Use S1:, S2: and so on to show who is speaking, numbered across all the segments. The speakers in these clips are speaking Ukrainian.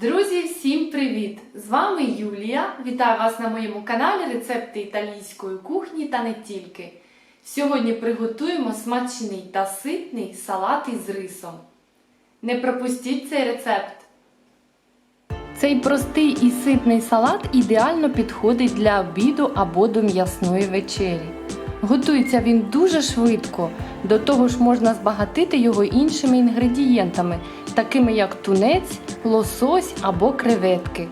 S1: Друзі, всім привіт! З вами Юлія. Вітаю вас на моєму каналі Рецепти італійської кухні та не тільки. Сьогодні приготуємо смачний та ситний салат із рисом. Не пропустіть цей рецепт! Цей простий і ситний салат ідеально підходить для обіду або до м'ясної вечері. Готується він дуже швидко, до того ж можна збагатити його іншими інгредієнтами, такими як тунець, лосось або креветки.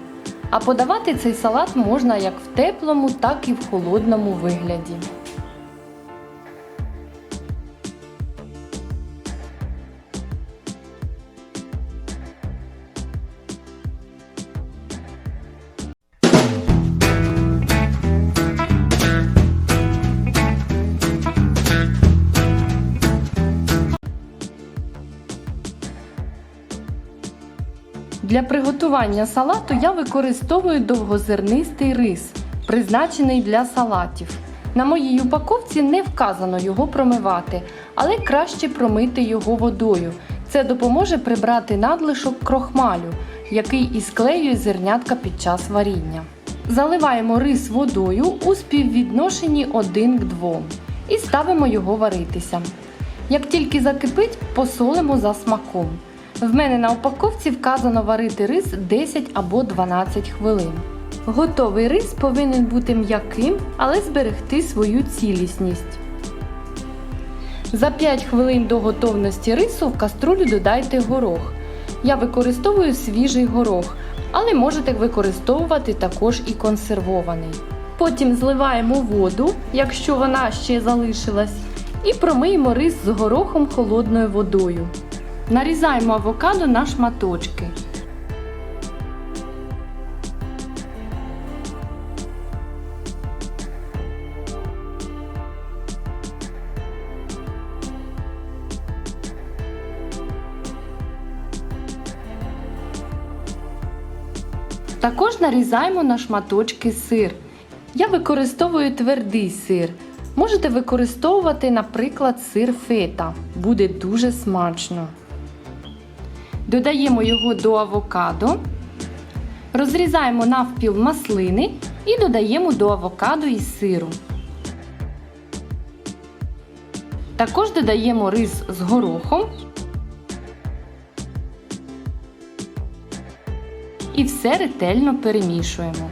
S1: А подавати цей салат можна як в теплому, так і в холодному вигляді. Для приготування салату я використовую довгозернистий рис, призначений для салатів. На моїй упаковці не вказано його промивати, але краще промити його водою. Це допоможе прибрати надлишок крохмалю, який і склеює зернятка під час варіння. Заливаємо рис водою у співвідношенні 1 к 2 і ставимо його варитися. Як тільки закипить, посолимо за смаком. В мене на упаковці вказано варити рис 10 або 12 хвилин. Готовий рис повинен бути м'яким, але зберегти свою цілісність. За 5 хвилин до готовності рису в каструлю додайте горох. Я використовую свіжий горох, але можете використовувати також і консервований. Потім зливаємо воду, якщо вона ще залишилась, і промиємо рис з горохом холодною водою. Нарізаємо авокадо на шматочки. Також нарізаємо на шматочки сир. Я використовую твердий сир. Можете використовувати, наприклад, сир фета. Буде дуже смачно. Додаємо його до авокадо. Розрізаємо навпіл маслини і додаємо до авокадо і сиру. Також додаємо рис з горохом. І все ретельно перемішуємо.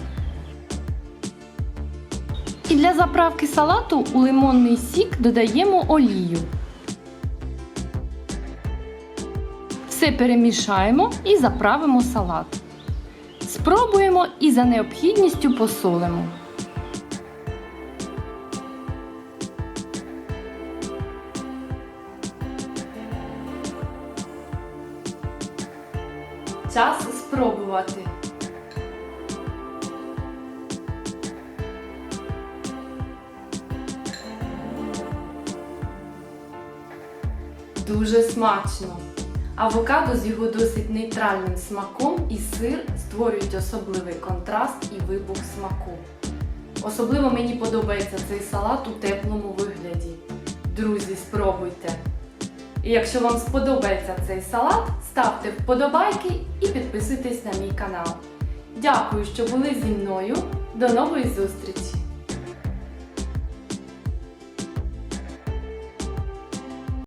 S1: І для заправки салату у лимонний сік додаємо олію. Все перемішаємо і заправимо салат. Спробуємо і за необхідністю посолимо. Час спробувати. Дуже смачно. Авокадо з його досить нейтральним смаком і сир створюють особливий контраст і вибух смаку. Особливо мені подобається цей салат у теплому вигляді. Друзі, спробуйте! І якщо вам сподобається цей салат, ставте вподобайки і підписуйтесь на мій канал. Дякую, що були зі мною. До нової зустрічі!